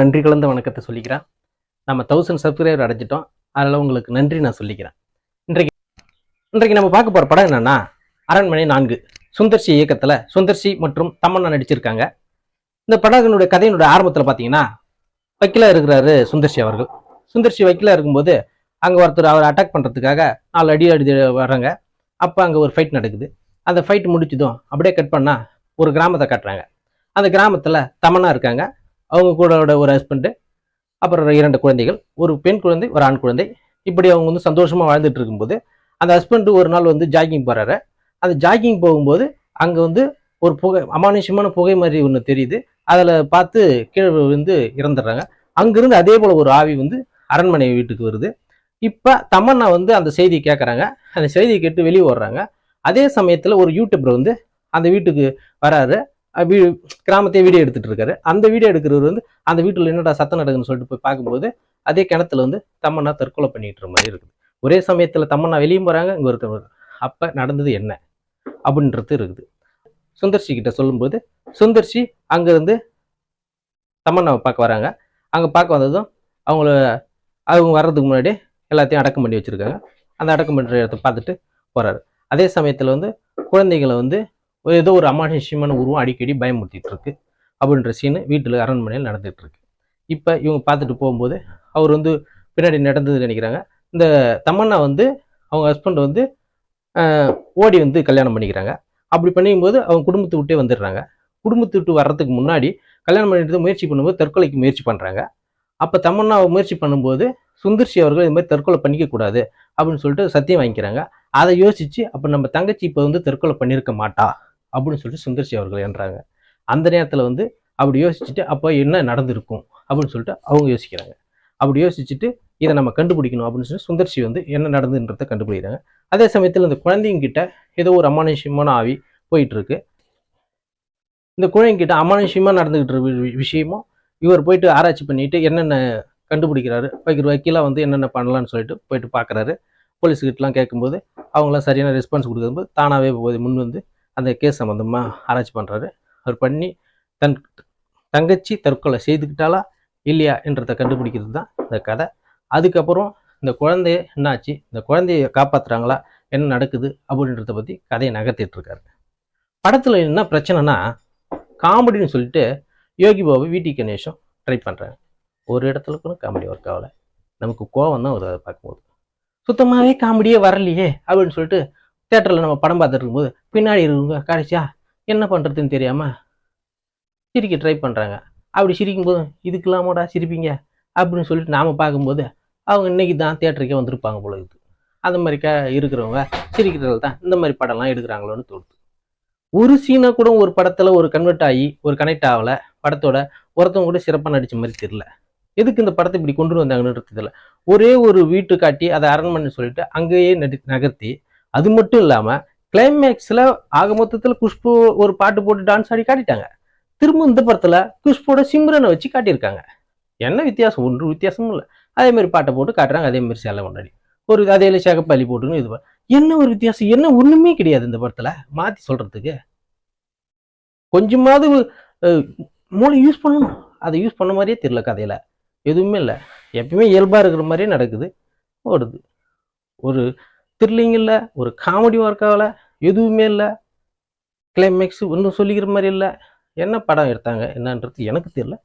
நன்றி கலந்த வணக்கத்தை சொல்லிக்கிறேன். நம்ம தௌசண்ட் சப்ஸ்கிரைபர் அடைஞ்சிட்டோம். அதில் உங்களுக்கு நன்றி நான் சொல்லிக்கிறேன். இன்றைக்கு இன்றைக்கு நம்ம பார்க்க போகிற படம் என்னென்னா அரண்மனை நான்கு. சுந்தர்சி இயக்கத்தில் சுந்தர்சி மற்றும் தமன்னா நடிச்சிருக்காங்க. இந்த படத்தினுடைய கதையினுடைய ஆரம்பத்தில் பார்த்தீங்கன்னா வக்கீலாக இருக்கிறாரு சுந்தர்சி அவர்கள். சுந்தர்சி வக்கீலாக இருக்கும்போது அங்கே ஒருத்தர் அவரை அட்டாக் பண்ணுறதுக்காக நாலு அடி அடி வர்றாங்க. அப்போ அங்கே ஒரு ஃபைட் நடக்குது. அந்த ஃபைட் முடிச்சதும் அப்படியே கட் பண்ணால் ஒரு கிராமத்தை காட்டுறாங்க. அந்த கிராமத்தில் தமன்னா இருக்காங்க. அவங்க கூட ஒரு ஹஸ்பண்டு அப்புறம் இரண்டு குழந்தைகள் ஒரு பெண் குழந்தை ஒரு ஆண் குழந்தை. இப்படி அவங்க வந்து சந்தோஷமாக வாழ்ந்துட்டு இருக்கும்போது அந்த ஹஸ்பண்டு ஒரு நாள் வந்து ஜாகிங் போகிறாரு அந்த ஜாகிங் போகும்போது அங்கே வந்து ஒரு புகை அமானுஷ்யமான புகை மாதிரி ஒன்று தெரியுது. அதில் பார்த்து கீழே வந்து இறந்துடுறாங்க. அங்கிருந்து அதே போல் ஒரு ஆவி வந்து அரண்மனை வீட்டுக்கு வருது. இப்போ தமன்னா வந்து அந்த செய்தியை கேட்குறாங்க அந்த செய்தியை கேட்டு வெளியே வர்றாங்க அதே சமயத்தில் ஒரு யூடியூபர் வந்து அந்த வீட்டுக்கு வராரு. கிராமத்தையே வீடியோ எடுத்துட்டு இருக்காரு. அந்த வீடியோ எடுக்கிறவர் வந்து அந்த வீட்டில் என்னடா சத்தம் நடக்குதுன்னு சொல்லிட்டு போய் பார்க்கும்போது அதே கிணத்துல வந்து தமன்னா தற்கொலை பண்ணிட்டு மாதிரி இருக்குது. ஒரே சமயத்தில் தமன்னா வெளியும் போகிறாங்க இங்கே ஒருத்தர் அப்போ நடந்தது என்ன? அப்படின்றது இருக்குது. சுந்தர்ஷி கிட்ட சொல்லும்போது சுந்தர்ஷி அங்கேருந்து தமன்னாவை பார்க்க வராங்க. அங்கே பார்க்க வந்ததும் அவங்கள அவங்க வர்றதுக்கு முன்னாடி எல்லாத்தையும் அடக்கம் பண்ணி வச்சுருக்காங்க. அந்த அடக்கம் பண்ணுற இடத்த பார்த்துட்டு போகிறாரு அதே சமயத்தில் வந்து குழந்தைகளை வந்து ஏதோ ஒரு அமானுஷ்யமான உருவம் அடிக்கடி பயமுறுத்திட்டு இருக்கு அப்படின்ற சீனு வீட்டில் அரண்மனையில் நடந்துட்டு இருக்கு இப்போ இவங்க பார்த்துட்டு போகும்போது அவர் வந்து பின்னாடி நடந்தது நினைக்கிறாங்க. இந்த தமன்னா வந்து அவங்க ஹஸ்பண்ட் வந்து ஓடி வந்து கல்யாணம் பண்ணிக்கிறாங்க. அப்படி பண்ணிக்கும்போது அவங்க குடும்பத்தை விட்டே வந்துடுறாங்க. குடும்பத்தை விட்டு வர்றதுக்கு முன்னாடி கல்யாணம் பண்ணிட்டு முயற்சி பண்ணும்போது தற்கொலைக்கு முயற்சி பண்ணுறாங்க அப்போ தமன்னா முயற்சி பண்ணும்போது சுந்தர்சி அவர்கள் இது மாதிரி தற்கொலை பண்ணிக்கக்கூடாது அப்படின்னு சொல்லிட்டு சத்தியம் வாங்கிக்கிறாங்க. அதை யோசித்து அப்போ நம்ம தங்கச்சி இப்போ வந்து தற்கொலை பண்ணியிருக்க மாட்டா. அப்படின்னு சொல்லிட்டு சுந்தர்சி அவர்கள் என்றாங்க. அந்த நேரத்தில் வந்து அப்படி யோசிச்சுட்டு அப்போ என்ன நடந்திருக்கும் அப்படின்னு சொல்லிட்டு அவங்க யோசிக்கிறாங்க. அப்படி யோசிச்சுட்டு இதை நம்ம கண்டுபிடிக்கணும் அப்படின்னு சொல்லி சுந்தர்சி வந்து என்ன நடந்துன்றதை கண்டுபிடிக்கிறாங்க. அதே சமயத்தில் இந்த குழந்தைங்கிட்ட ஏதோ ஒரு அமானுஷ்யமான ஆவி போயிட்டுருக்கு. இந்த குழந்தைங்க அமானுஷ்யமாக நடந்துக்கிட்டு இருக்க வி- விஷயமும் இவர் போயிட்டு ஆராய்ச்சி பண்ணிட்டு என்னென்ன கண்டுபிடிக்கிறாரு வைக்கிற வக்கீலாக வந்து என்னென்ன பண்ணலாம்னு சொல்லிட்டு போயிட்டு பார்க்குறாரு போலீஸ்கிட்டலாம் கேட்கும்போது அவங்களாம் சரியான ரெஸ்பான்ஸ் கொடுக்கும்போது தானாகவே போய் முன் வந்து அந்த கேஸ் சம்மந்தமாக ஆராய்ச்சி பண்ணுறாரு அவர் பண்ணி தன் தங்கச்சி தற்கொலை செய்துக்கிட்டாலா இல்லையா என்றதை கண்டுபிடிக்கிறது தான் இந்த கதை. அதுக்கப்புறம் இந்த குழந்தைய என்னாச்சு? இந்த குழந்தைய காப்பாற்றுறாங்களா என்ன நடக்குது? அப்படின்றத பற்றி கதையை நகர்த்திட்டுருக்காரு. படத்தில் என்ன பிரச்சனைனா காமெடின்னு சொல்லிட்டு யோகி பாபு விடி கணேஷும் ட்ரை பண்ணுறாங்க ஒரு இடத்துல கூட காமெடி ஒர்க் ஆகலை. நமக்கு கோவம் தான் வருது அதை பார்க்கும்போது. சுத்தமாகவே காமெடியே வரலையே அப்படின்னு சொல்லிட்டு தேட்டரில் நம்ம படம் பார்த்துட்டு இருக்கும்போது பின்னாடி இருக்கவங்க கடைசியா என்ன பண்ணுறதுன்னு தெரியாமல் சிரிக்க ட்ரை பண்ணுறாங்க அப்படி சிரிக்கும்போது இதுக்கெல்லாமோடா சிரிப்பீங்க? அப்படின்னு சொல்லிட்டு நாம் பார்க்கும்போது அவங்க இன்னைக்கு தான் தேட்டருக்கே வந்திருப்பாங்க போல இருக்குது அந்த மாதிரி க இருக்கிறவங்க சிரிக்கிறதுல தான் இந்த மாதிரி படம்லாம் எடுக்கிறாங்களோன்னு தோணுது. ஒரு சீனை கூட ஒரு படத்தில் ஒரு கன்வெர்ட் ஆகி ஒரு கனெக்ட் ஆகலை படத்தோட ஒருத்தவங்க கூட சிறப்பாக நடித்த மாதிரி தெரியல. எதுக்கு இந்த படத்தை இப்படி கொண்டு வந்தாங்கன்னு தெரியல ஒரே ஒரு வீட்டு காட்டி அதை அரண்மனை சொல்லிட்டு அங்கேயே நடி நகர்த்தி அது மட்டும் இல்லாமல் கிளைமேக்ஸில் ஆக மொத்தத்தில் குஷ்பு ஒரு பாட்டு போட்டு டான்ஸ் ஆடி காட்டிட்டாங்க. திரும்ப இந்த படத்தில் குஷ்போட சிம்ரனை வச்சு காட்டியிருக்காங்க. என்ன வித்தியாசம்? ஒன்று வித்தியாசமும் இல்லை. அதே மாதிரி பாட்டை போட்டு காட்டுறாங்க அதே மாதிரி சேலை கொண்டாடி. ஒரு அதே சேகப்பள்ளி போட்டுன்னு இது என்ன ஒரு வித்தியாசம்? என்ன ஒன்றுமே கிடையாது இந்த படத்தில். மாற்றி சொல்றதுக்கு. கொஞ்சமாவது மூளை யூஸ் பண்ணணும். அதை யூஸ் பண்ண மாதிரியே தெரியல கதையில். எதுவுமே இல்லை. எப்பயுமே இயல்பாக இருக்கிற மாதிரியே நடக்குது. ஓடுது. ஒரு த்ரில்லிங் இல்லை ஒரு காமெடி ஒர்க் ஆகலை எதுவுமே இல்லை. கிளைமேக்ஸ் ஒன்றும் சொல்லிக்கிற மாதிரி இல்லை. என்ன படம் எடுத்தாங்க என்னன்றது எனக்கு தெரியல.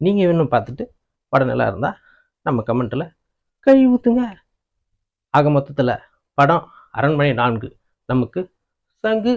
நீங்கள் இன்னும் பார்த்துட்டு படம் நல்லா இருந்தால் நம்ம கமெண்ட்டில் கழுவி ஊற்றுங்க ஆக மொத்தத்தில் படம் அரண்மனை நான்கு நமக்கு சங்கு